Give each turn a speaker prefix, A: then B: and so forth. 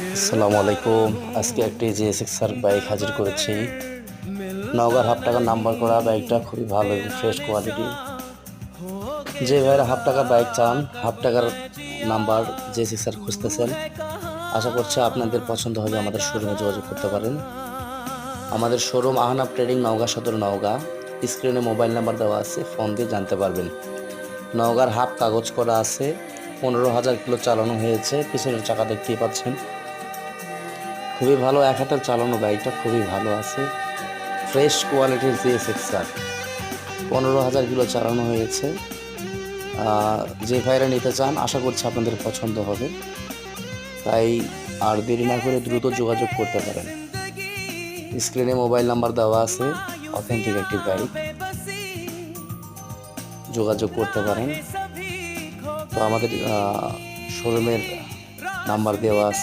A: আসসালামু আলাইকুম। আজকে একটি জিএসএক্স আর বাইক হাজির করেছি। নওগাঁর হাফ টাকার নাম্বার করা বাইকটা খুবই ভালো এবং ফ্রেশ কোয়ালিটি যে ভাইরা হাফ টাকার বাইক চান, হাফ টাকার নাম্বার জিএসএক্স আর খুঁজতেছেন, আশা করছি আপনাদের পছন্দ হবে আমাদের শোরুমে যোগাযোগ করতে পারেন। আমাদের শোরুম আহনাব ট্রেডিং নওগাঁ সদর নওগাঁ। স্ক্রিনে মোবাইল নাম্বার দেওয়া আছে ফোন দিয়ে জানতে পারবেন। নওগাঁর হাফ কাগজ করা আছে, পনেরো হাজার কিলো চালানো হয়েছে, পিছনের চাকা দেখতেই পাচ্ছেন। খুবই ভালো, এক হাতের চালানো বাইকটা খুবই ভালো আছে। ফ্রেশ কোয়ালিটির জিএসএক্স আর পনেরো হাজার কিলো চালানো হয়েছে। যে ভাইরা নিতে চান, আশা করছি আপনাদের পছন্দ হবে। তাই আর দেরি না করে দ্রুত যোগাযোগ করতে পারেন। স্ক্রিনে মোবাইল নাম্বার দেওয়া আছে অথেন্টিক একটি বাইক। যোগাযোগ করতে পারেন। তো আমাদের শোরুমের নাম্বার দেওয়া আছে।